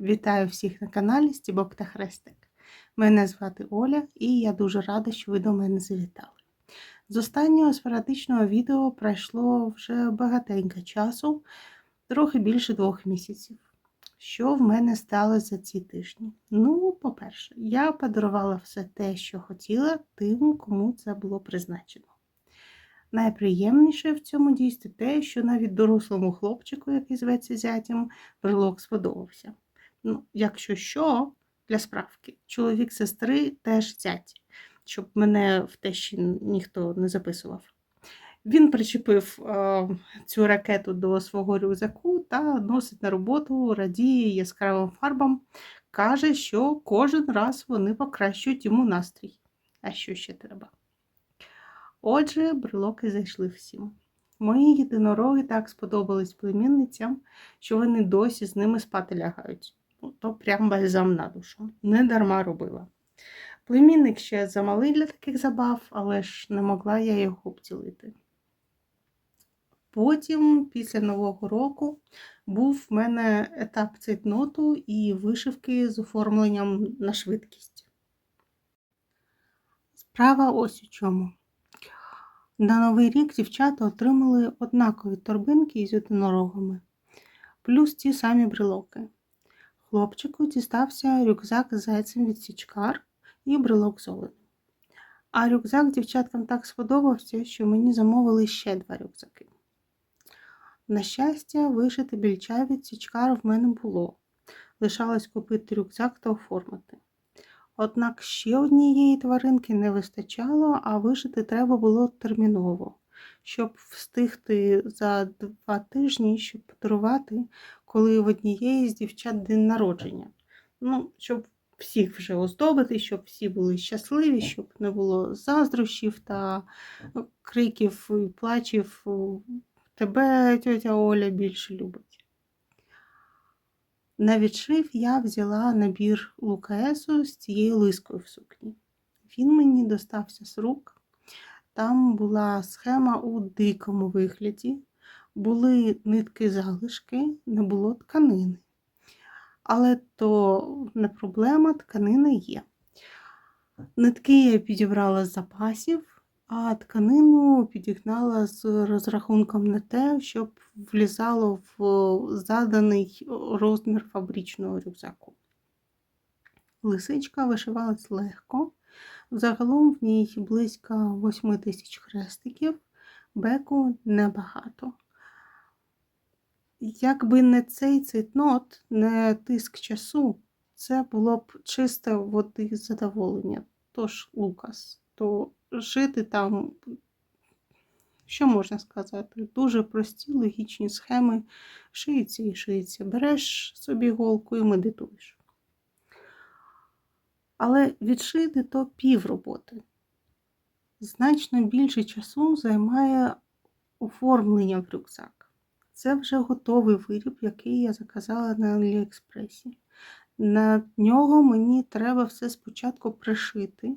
Вітаю всіх на каналі Стібок та Хрестик. Мене звати Оля і я дуже рада, що ви до мене завітали. З останнього спорадичного відео пройшло вже багатенько часу, трохи більше двох місяців. Що в мене сталося за ці тижні? Ну, по-перше, я подарувала все те, що хотіла, тим, кому це було призначено. Найприємніше в цьому дійстві те, що навіть дорослому хлопчику, який зветься зятям, брелок сподобався. Ну, якщо що, для справки, чоловік сестри теж зять, щоб мене в те ще ніхто не записував. Він причепив е, цю ракету до свого рюкзаку та носить на роботу, радіє яскравим фарбам, каже, що кожен раз вони покращують йому настрій. А що ще треба? Отже, брелоки зайшли всім. Мої єдинороги так сподобались племінницям, що вони досі з ними спати лягають. Ну, то прям бальзам на душу. Не дарма робила. Племінник ще замалий для таких забав, але ж не могла я його обцілити. Потім, після Нового року, був в мене етап цейтноту і вишивки з оформленням на швидкість. Справа ось у чому. На Новий рік дівчата отримали однакові торбинки із єдинорогами, плюс ті самі брелоки. Хлопчику дістався рюкзак з зайцем від січкар і брелок з. А рюкзак дівчаткам так сподобався, що мені замовили ще два рюкзаки. На щастя, вишити більча від січкар в мене було. Лишалось купити рюкзак та оформити. Однак ще однієї тваринки не вистачало, а вишити треба було терміново, щоб встигти за два тижні, щоб подарувати, коли в однієї з дівчат день народження. Ну, щоб всіх вже оздобити, щоб всі були щасливі, щоб не було заздрощів та криків і плачів. Тебе тьотя Оля більше любить. На відшив я взяла набір Лукаесу з цією лискою в сукні. Він мені достався з рук. Там була схема у дикому вигляді, були нитки залишки, не було тканини. Але то не проблема, тканина є. Нитки я підібрала з запасів, а тканину підігнала з розрахунком на те, щоб влізало в заданий розмір фабричного рюкзаку. Лисичка вишивалась легко, загалом в ній близько 8 тисяч хрестиків, беку небагато. Якби не цей цейтнот, не тиск часу, це було б чисте води задоволення. Тож, Лукас, то жити там, що можна сказати, дуже прості логічні схеми. Шиється і шиється. Береш собі голку і медитуєш. Але відшити то пів роботи. Значно більше часу займає оформлення в рюкзак. Це вже готовий виріб, який я заказала на Аліекспресі. На нього мені треба все спочатку пришити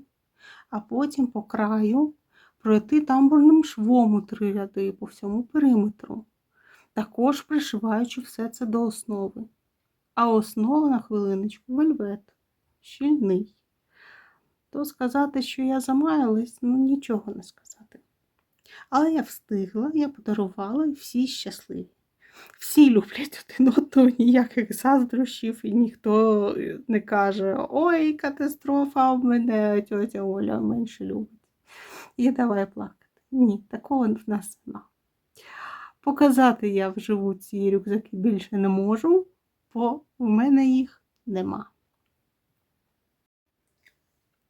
а потім по краю пройти тамбурним швом у три ряди по всьому периметру, також пришиваючи все це до основи. А основа на хвилиночку вельвет, щільний. То сказати, що я замаялась, ну нічого не сказати. Але я встигла, я подарувала і всі щасливі. Всі люблять один одного, ніяких заздрощів, і ніхто е, не каже Ой, катастрофа, в мене тьотя Оля менше любить. І давай плакати. Ні, такого в нас нема. Показати я вживу ці рюкзаки більше не можу, бо в мене їх нема.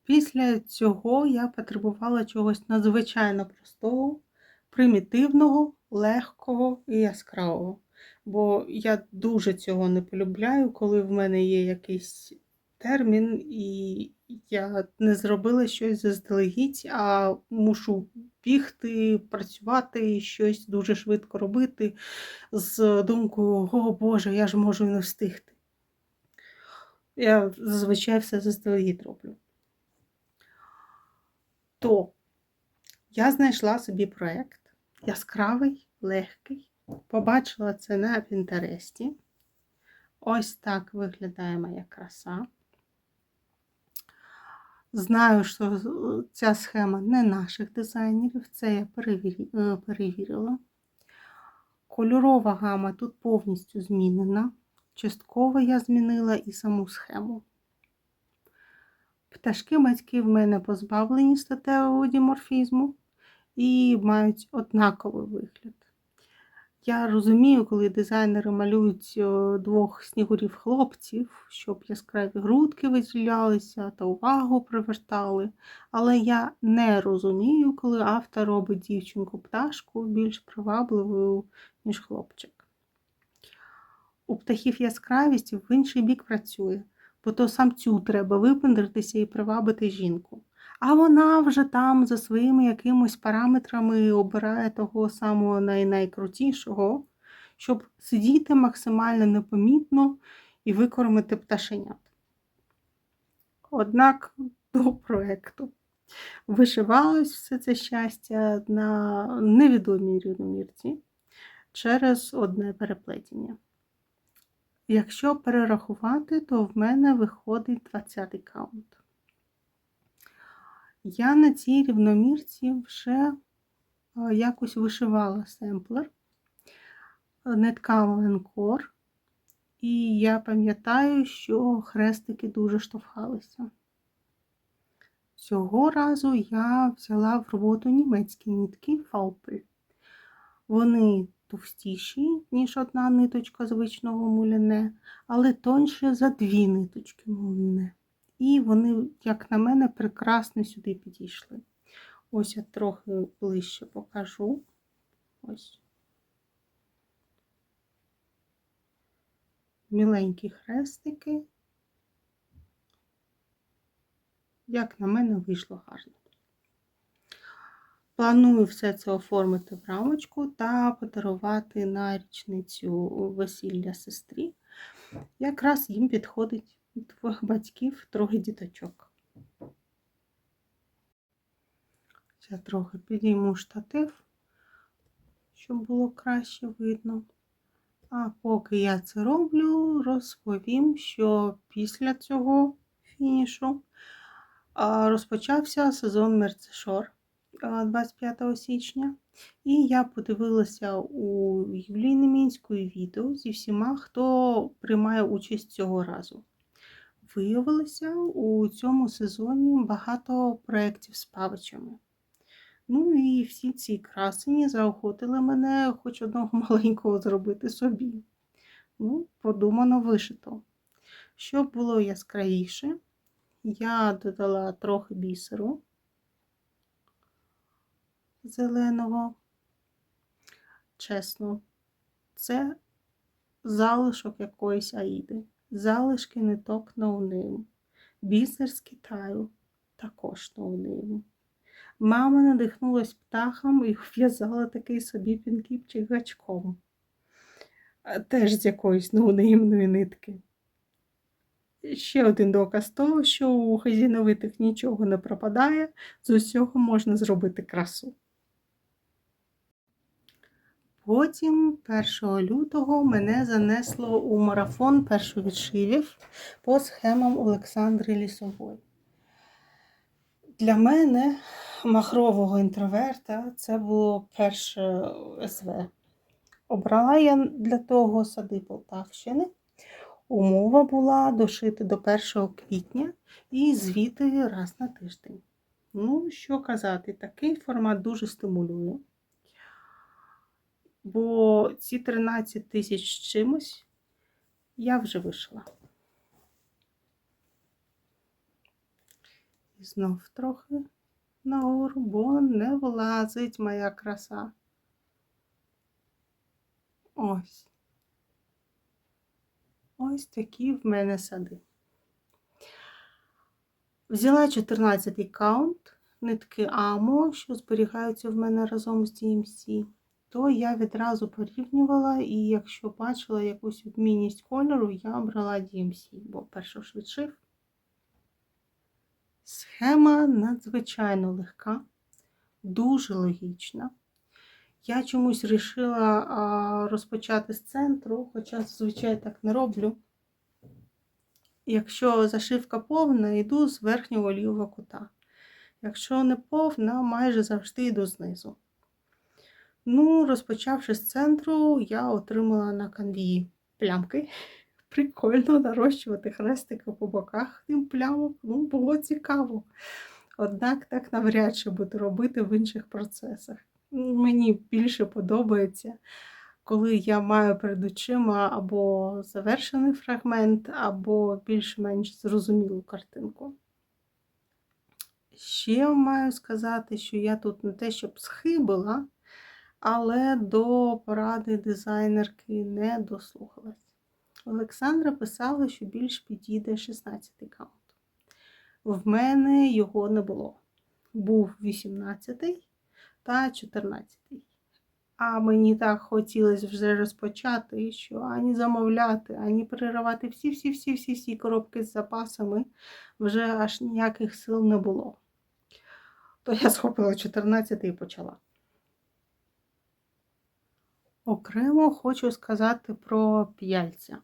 Після цього я потребувала чогось надзвичайно простого, примітивного, легкого і яскравого. Бо я дуже цього не полюбляю, коли в мене є якийсь термін, і я не зробила щось заздалегідь, а мушу бігти, працювати, щось дуже швидко робити з думкою, о Боже, я ж можу не встигти. Я зазвичай все заздалегідь роблю. То я знайшла собі проєкт яскравий, легкий. Побачила це на Пінтересті. Ось так виглядає моя краса. Знаю, що ця схема не наших дизайнерів, це я е, перевірила. Кольорова гама тут повністю змінена. Частково я змінила і саму схему. Пташки батьки в мене позбавлені статевого діморфізму і мають однаковий вигляд. Я розумію, коли дизайнери малюють двох снігурів хлопців, щоб яскраві грудки виділялися та увагу привертали. Але я не розумію, коли автор робить дівчинку-пташку більш привабливою, ніж хлопчик. У птахів яскравість в інший бік працює, бо то самцю треба випендритися і привабити жінку. А вона вже там за своїми якимось параметрами обирає того самого най- найкрутішого, щоб сидіти максимально непомітно і викормити пташенят. Однак до проекту вишивалось все це щастя на невідомій рівномірці через одне переплетіння. Якщо перерахувати, то в мене виходить 20-й каунт. Я на цій рівномірці вже е, якось вишивала семплер, е, нитка Ленкор, і я пам'ятаю, що хрестики дуже штовхалися. Цього разу я взяла в роботу німецькі нитки Фаупель. Вони товстіші, ніж одна ниточка звичного муляне, але тоньше за дві ниточки муляне. І вони, як на мене, прекрасно сюди підійшли. Ось я трохи ближче покажу. Ось. Міленькі хрестики. Як на мене, вийшло гарно. Планую все це оформити в рамочку та подарувати на річницю весілля сестрі. Якраз їм підходить двох батьків, троє діточок. Я трохи підійму штатив, щоб було краще видно. А поки я це роблю, розповім, що після цього фінішу розпочався сезон Мерцешор 25 січня. І я подивилася у Юлії Мінської відео зі всіма, хто приймає участь цього разу. Виявилося у цьому сезоні багато проєктів з павичами. Ну і всі ці красені заохотили мене хоч одного маленького зробити собі. Ну, подумано вишито. Щоб було яскравіше, я додала трохи бісеру зеленого. Чесно, це залишок якоїсь аїди, залишки ниток ноунейм, бісер Китаю також ноунейм. Мама надихнулась птахом і в'язала такий собі пінкіпчик гачком. Теж з якоїсь ноунеймної нитки. Ще один доказ того, що у хазіновитих нічого не пропадає, з усього можна зробити красу. Потім, 1 лютого, мене занесло у марафон першовідшивів по схемам Олександри Лісової. Для мене, махрового інтроверта, це було перше СВ. Обрала я для того сади Полтавщини. Умова була дошити до 1 квітня і звіти раз на тиждень. Ну, що казати, такий формат дуже стимулює. Бо ці 13 тисяч чимось я вже вийшла. І знов трохи нагору, бо не влазить моя краса. Ось. Ось такі в мене сади. Взяла 14-й каунт, нитки Амо, що зберігаються в мене разом з DMC, то я відразу порівнювала, і якщо бачила якусь відмінність кольору, я брала DMC, бо перше ж відшив. Схема надзвичайно легка, дуже логічна. Я чомусь вирішила розпочати з центру, хоча зазвичай так не роблю. Якщо зашивка повна, йду з верхнього лівого кута. Якщо не повна, майже завжди йду знизу. Ну, розпочавши з центру, я отримала на канві плямки. Прикольно нарощувати хрестики по боках тим плямок. Ну, було цікаво. Однак так навряд чи буду робити в інших процесах. Мені більше подобається, коли я маю перед очима або завершений фрагмент, або більш-менш зрозумілу картинку. Ще маю сказати, що я тут не те, щоб схибила, але до поради дизайнерки не дослухалась. Олександра писала, що більш підійде 16-й каунт. В мене його не було. Був 18-й та 14-й. А мені так хотілося вже розпочати, що ані замовляти, ані переривати всі-всі-всі-всі коробки з запасами вже аж ніяких сил не було. То я схопила 14 і почала. Окремо хочу сказати про п'яльця,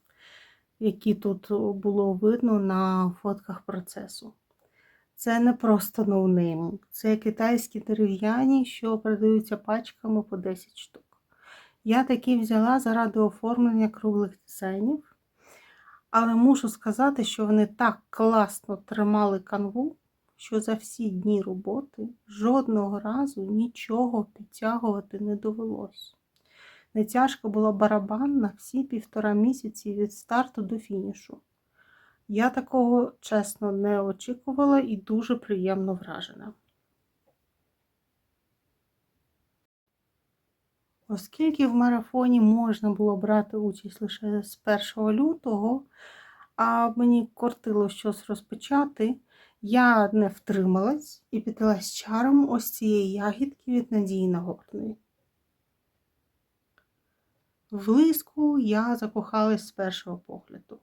які тут було видно на фотках процесу. Це не просто ноунейм, це китайські дерев'яні, що продаються пачками по 10 штук. Я такі взяла заради оформлення круглих дизайнів, але мушу сказати, що вони так класно тримали канву, що за всі дні роботи жодного разу нічого підтягувати не довелось. Не тяжко було барабан на всі півтора місяці від старту до фінішу. Я такого чесно не очікувала і дуже приємно вражена. Оскільки в марафоні можна було брати участь лише з 1 лютого, а мені кортило щось розпочати, я не втрималась і піддалась чаром ось цієї ягідки від Надії Нагорної. В лиску я закохалась з першого погляду.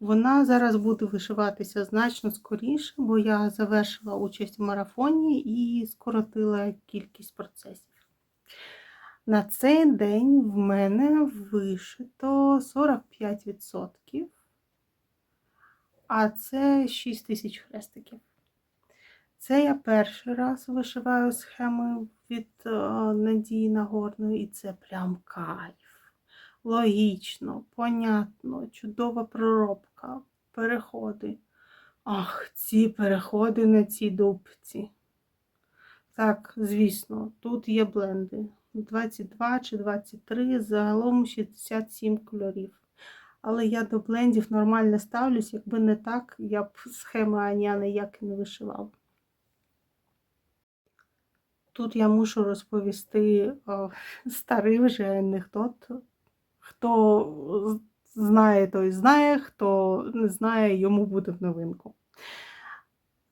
Вона зараз буде вишиватися значно скоріше, бо я завершила участь в марафоні і скоротила кількість процесів. На цей день в мене вишито 45%, а це 6 тисяч хрестиків. Це я перший раз вишиваю схеми від е, Надії Нагорної, і це прям кайф. Логічно, понятно, чудова проробка, переходи. Ах, ці переходи на цій дубці. Так, звісно, тут є бленди. 22 чи 23, загалом 67 кольорів. Але я до блендів нормально ставлюсь, якби не так, я б схеми Аня ніяк не вишивав. Тут я мушу розповісти о, старий вже анекдот. Хто знає, той знає, хто не знає, йому буде в новинку.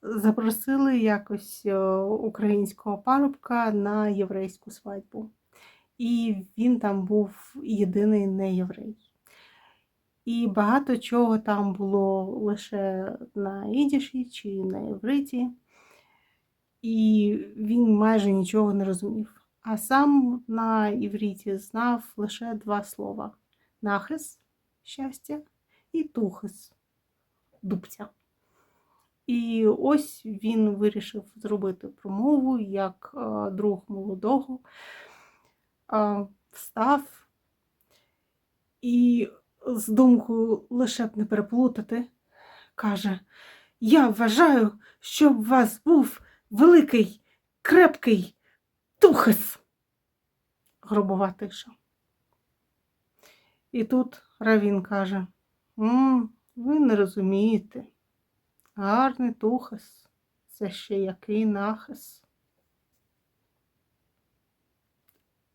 Запросили якось українського парубка на єврейську свадьбу. І він там був єдиний не єврей. І багато чого там було лише на ідіші чи на євриті, і він майже нічого не розумів. А сам на івріті знав лише два слова: нахис щастя і тухис дубця. І ось він вирішив зробити промову як друг молодого, встав і з думкою лише б не переплутати, каже: Я вважаю, щоб у вас був великий, крепкий тухис. Гробова тиша. І тут Равін каже: М, ви не розумієте. Гарний тухас, це ще який нахис.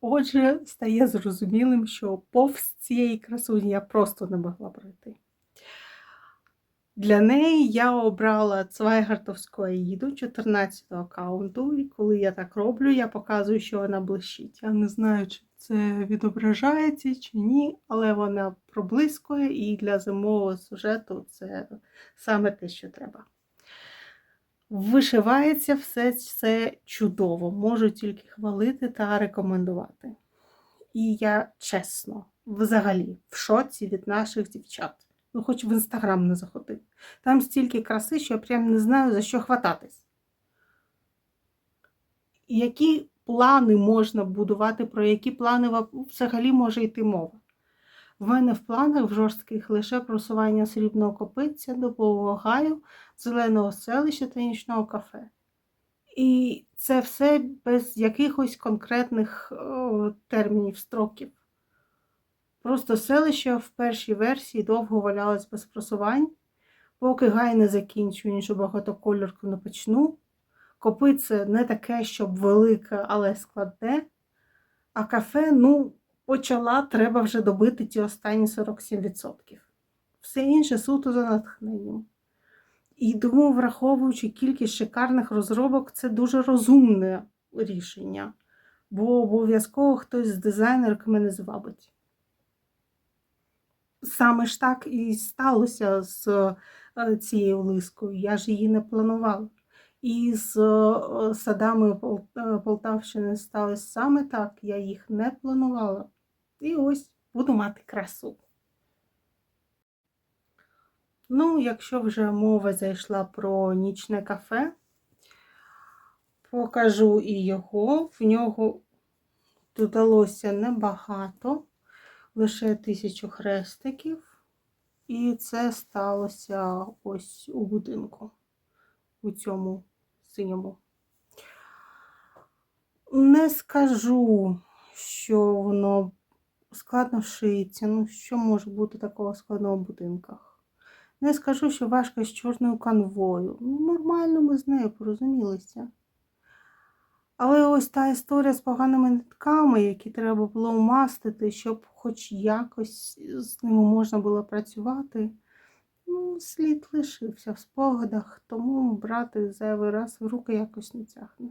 Отже, стає зрозумілим, що повз цієї красуні я просто не могла пройти. Для неї я обрала Цвайгартовську Аїду 14 аккаунту, і коли я так роблю, я показую, що вона блищить. Я не знаю, чи це відображається чи ні, але вона проблискує і для зимового сюжету це саме те, що треба. Вишивається все це чудово, можу тільки хвалити та рекомендувати. І я чесно, взагалі, в шоці від наших дівчат. Ну, хоч в інстаграм не заходи. Там стільки краси, що я прям не знаю, за що хвататись. Які плани можна будувати, про які плани взагалі може йти мова? В мене в планах в жорстких лише просування срібного копиця, дубового гаю, зеленого селища та нічного кафе. І це все без якихось конкретних о, термінів, строків. Просто селище в першій версії довго валялось без просувань, поки гай не закінчу, іншу багатокольорку не почну. Копице не таке, щоб велике, але складне. А кафе, ну, почала, треба вже добити ті останні 47%. Все інше суто за натхненням. І думаю, враховуючи кількість шикарних розробок, це дуже розумне рішення, бо обов'язково хтось з дизайнерок мене звабить. Саме ж так і сталося з е, цією лискою. Я ж її не планувала. І з е, садами е, Полтавщини сталося саме так. Я їх не планувала. І ось буду мати красу. Ну, якщо вже мова зайшла про нічне кафе, покажу і його. В нього додалося небагато, лише тисячу хрестиків. І це сталося ось у будинку, у цьому синьому. Не скажу, що воно складно шиється. Ну, що може бути такого складного в будинках? Не скажу, що важко з чорною канвою. Ну, нормально ми з нею порозумілися. Але ось та історія з поганими нитками, які треба було вмастити, щоб хоч якось з ними можна було працювати, ну, слід лишився в спогадах, тому брати зайвий раз в руки якось не тягне.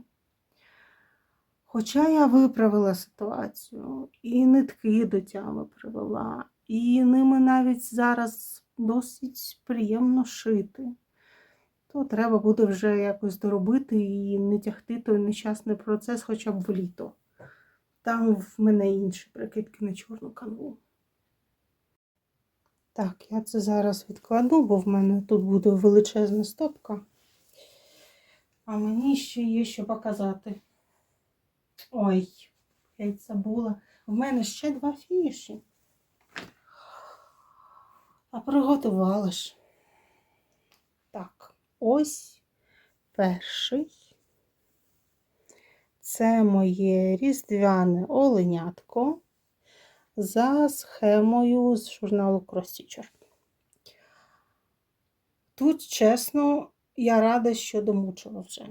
Хоча я виправила ситуацію, і нитки до тями привела, і ними навіть зараз досить приємно шити, то треба буде вже якось доробити і не тягти той нещасний процес хоча б в літо. Там в мене інші прикидки на чорну канву. Так, я це зараз відкладу, бо в мене тут буде величезна стопка. А мені ще є що показати. Ой, я й забула. В мене ще два фіші. А приготувала ж. Ось перший. Це моє різдвяне оленятко за схемою з журналу Cross-Stitcher. Тут, чесно, я рада, що домучила вже.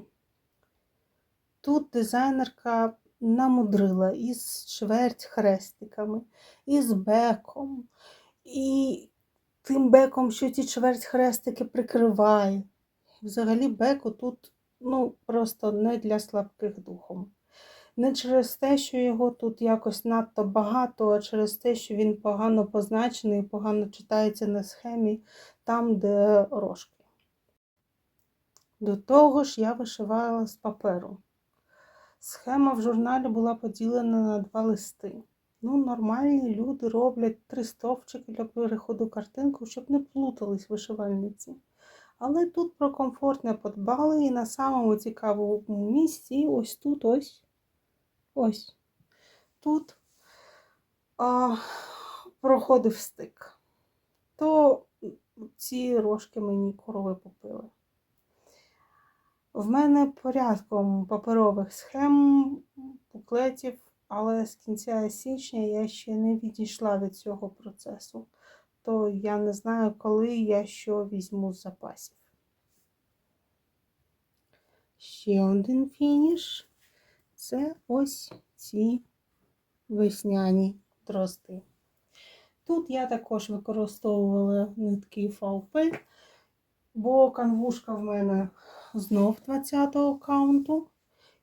Тут дизайнерка намудрила із чверть хрестиками, із беком, і тим беком, що ці чверть хрестики прикриває. Взагалі, беку тут ну, просто не для слабких духом. Не через те, що його тут якось надто багато, а через те, що він погано позначений і погано читається на схемі там, де рожки. До того ж, я вишивала з паперу. Схема в журналі була поділена на два листи. Ну, нормальні люди роблять три стовпчики для переходу картинку, щоб не плутались вишивальниці. Але тут про комфорт не подбали і на самому цікавому місці, ось тут, ось, ось, тут а, проходив стик. То ці рожки мені корови попили. В мене порядком паперових схем, буклетів, але з кінця січня я ще не відійшла від цього процесу, то я не знаю, коли я що візьму з запасів. Ще один фініш це ось ці весняні дрозди. Тут я також використовувала нитки ФАУП, бо канвушка в мене знов 20-го каунту.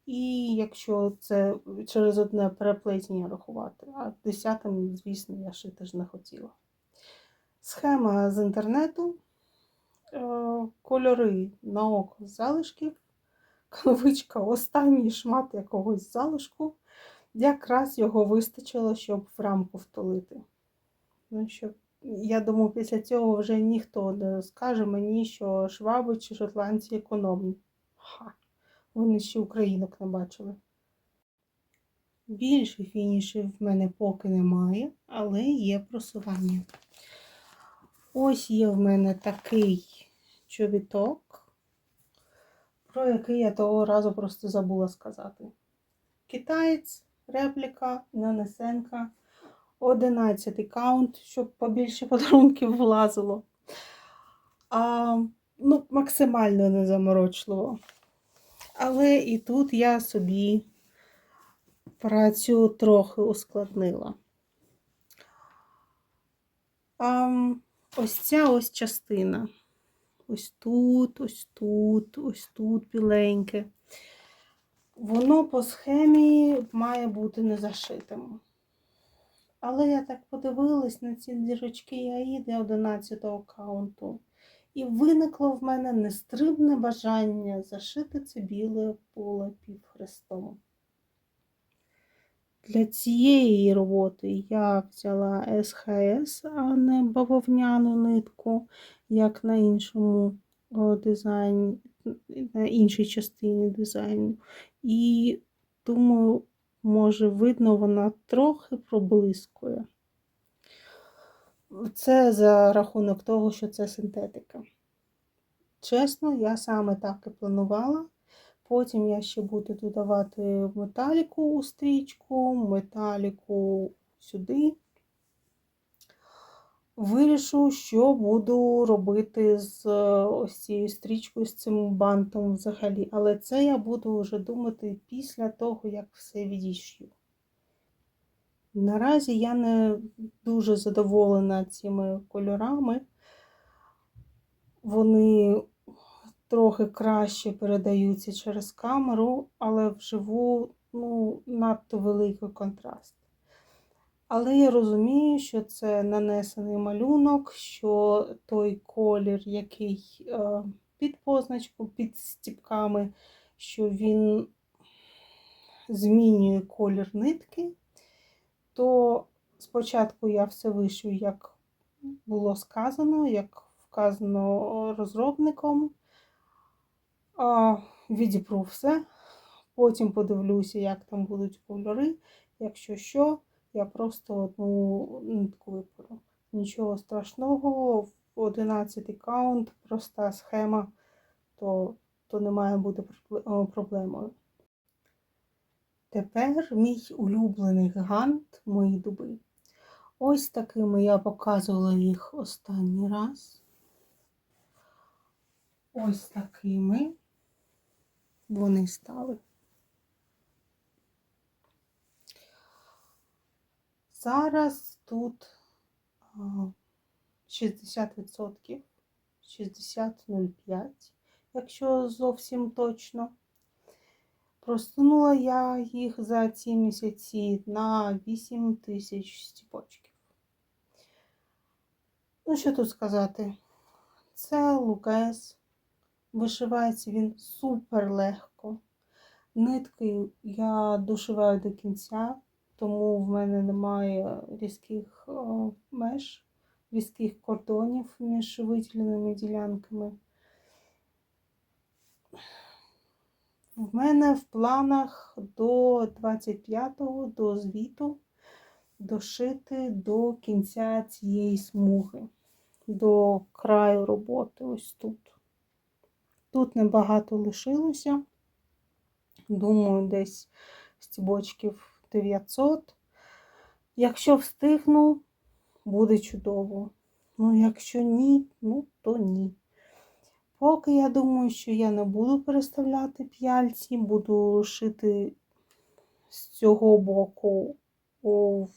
І якщо це через одне переплетіння рахувати, а 10-м, звісно, я шити ж не хотіла. Схема з інтернету, е, кольори на око залишків, канвичка, останній шмат якогось залишку. Якраз його вистачило, щоб в рамку втулити. Ну, щоб я думаю, після цього вже ніхто не скаже мені, що шваби чи шотландці економні. Ха, вони ще українок не бачили. Більше фінішів в мене поки немає, але є просування. Ось є в мене такий чобіток, про який я того разу просто забула сказати. Китаєць, репліка, нанесенка, 11 каунт, щоб побільше подарунків влазило. А, ну, максимально незаморочливо. Але і тут я собі працю трохи ускладнила. А, ось ця ось частина. Ось тут, ось тут, ось тут біленьке. Воно по схемі має бути не зашитим. Але я так подивилась на ці дірочки Аїди 11 каунту. І виникло в мене нестримне бажання зашити це біле поле півхрестом. Для цієї роботи я взяла СХС, а не бавовняну нитку, як на іншому дизайні, на іншій частині дизайну. І думаю, може, видно, вона трохи проблискує. Це за рахунок того, що це синтетика. Чесно, я саме так і планувала. Потім я ще буду додавати металіку у стрічку, металіку сюди. Вирішу, що буду робити з ось цією стрічкою, з цим бантом взагалі. Але це я буду вже думати після того, як все відійшю. Наразі я не дуже задоволена цими кольорами. Вони трохи краще передаються через камеру, але вживу ну, надто великий контраст. Але я розумію, що це нанесений малюнок, що той колір, який е, під позначку, під стіпками, що він змінює колір нитки, то спочатку я все вишию, як було сказано, як вказано розробником. Відіпру все. Потім подивлюся, як там будуть кольори. Якщо що, я просто одну нитку випору. Нічого страшного, в 11 каунт, проста схема, то, то не має бути проблемою. Тепер мій улюблений гант мої дуби. Ось такими я показувала їх останній раз. Ось такими вони стали. Зараз тут 60%, 60,05, якщо зовсім точно. Просунула я їх за ці місяці на 8 тисяч стіпочків. Ну, що тут сказати? Це Лукес. Вишивається він супер легко. Нитки я дошиваю до кінця, тому в мене немає різких меж, різких кордонів між виділеними ділянками. В мене в планах до 25-го, до звіту, дошити до кінця цієї смуги, до краю роботи ось тут. Тут небагато лишилося. Думаю, десь стібочків 900. Якщо встигну, буде чудово. Ну, якщо ні, ну, то ні. Поки я думаю, що я не буду переставляти п'яльці, буду шити з цього боку в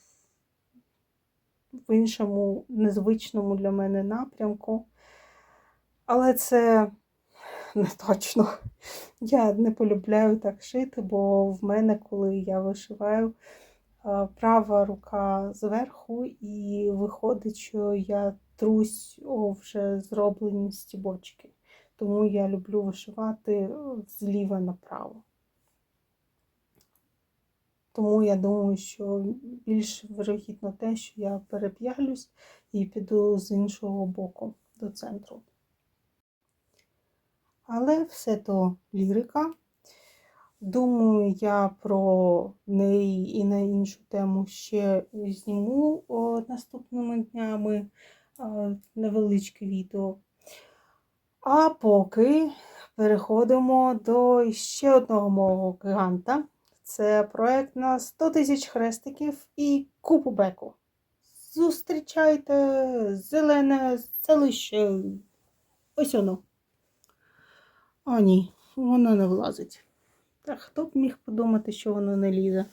іншому незвичному для мене напрямку. Але це не точно. Я не полюбляю так шити, бо в мене, коли я вишиваю, права рука зверху, і виходить, що я трусь о вже зроблені стібочки. Тому я люблю вишивати зліва направо. Тому я думаю, що більш вирогідно те, що я переп'ялюсь і піду з іншого боку до центру. Але все то лірика. Думаю, я про неї і на іншу тему ще зніму наступними днями невеличке відео. А поки переходимо до ще одного мого гіганта. Це проект на 100 тисяч хрестиків і купу беку. Зустрічайте зелене селище. Ось воно. О, ні, воно не влазить. Та хто б міг подумати, що воно не лізе?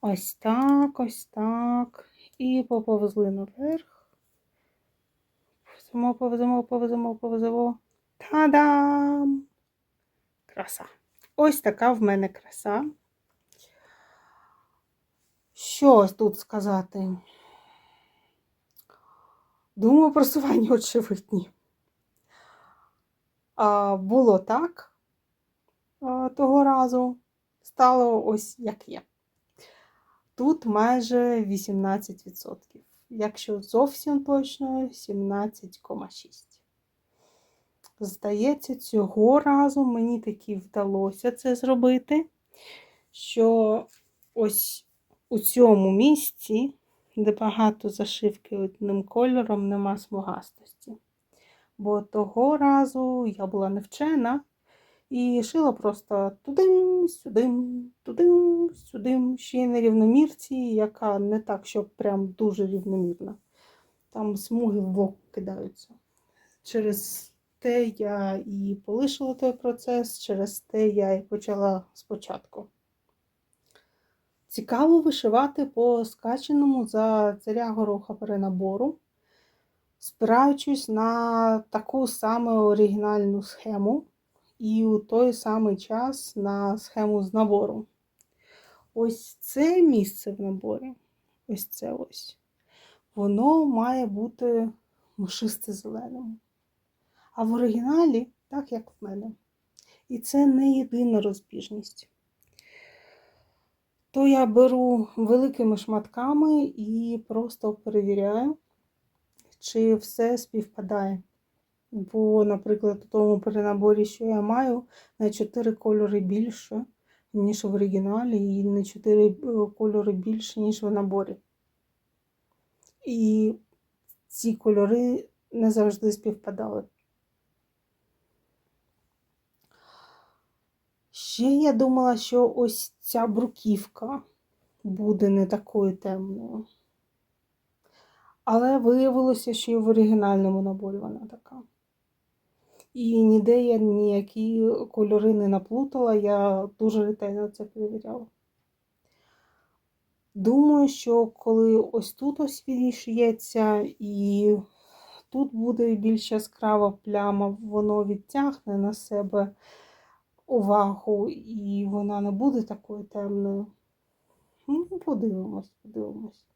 Ось так, ось так. І поповзли наверх. Повеземо, повеземо, повеземо, повеземо. Та-дам! Краса. Ось така в мене краса. Що тут сказати? Думаю, просування очевидні. Було так того разу. Стало ось як є. Тут майже 18%. Якщо зовсім точно 17,6. Здається, цього разу мені таки вдалося це зробити, що ось у цьому місці, де багато зашивки одним кольором, нема смугастості. Бо того разу я була невчена і шила просто тудим, сюдим, тудим, сюдим, ще й на рівномірці, яка не так, щоб прям дуже рівномірна. Там смуги в бок кидаються. Через те я і полишила той процес, через те я і почала спочатку. Цікаво вишивати по скаченому за царя гороха перенабору, спираючись на таку саме оригінальну схему і у той самий час на схему з набору. Ось це місце в наборі, ось це ось, воно має бути мшисте зеленим. А в оригіналі так, як в мене. І це не єдина розбіжність. То я беру великими шматками і просто перевіряю, чи все співпадає. Бо, наприклад, у тому перенаборі, що я маю, на 4 кольори більше, ніж в оригіналі, і на 4 кольори більше, ніж в наборі. І ці кольори не завжди співпадали. Ще я думала, що ось ця бруківка буде не такою темною. Але виявилося, що і в оригінальному наборі вона така. І ніде я ніякі кольори не наплутала, я дуже ретельно це перевіряла. Думаю, що коли ось тут ось відіш'ється, і тут буде більш яскрава пляма, воно відтягне на себе увагу, і вона не буде такою темною. Ну, подивимось, подивимось.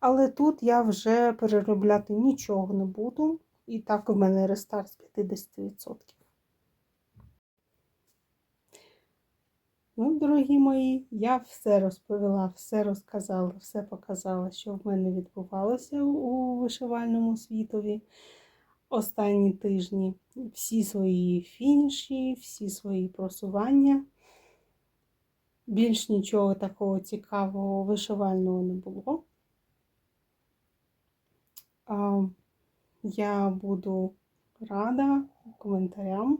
Але тут я вже переробляти нічого не буду. І так у мене рестарт з 50%. Ну, дорогі мої, я все розповіла, все розказала, все показала, що в мене відбувалося у вишивальному світові останні тижні. Всі свої фініші, всі свої просування. Більш нічого такого цікавого вишивального не було. Я буду рада коментарям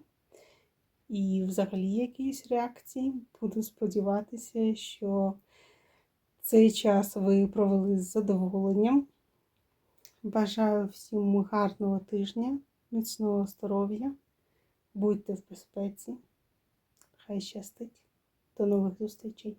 і взагалі якісь реакції. Буду сподіватися, що цей час ви провели з задоволенням. Бажаю всім гарного тижня, міцного здоров'я. Будьте в безпеці. Хай щастить. До нових зустрічей!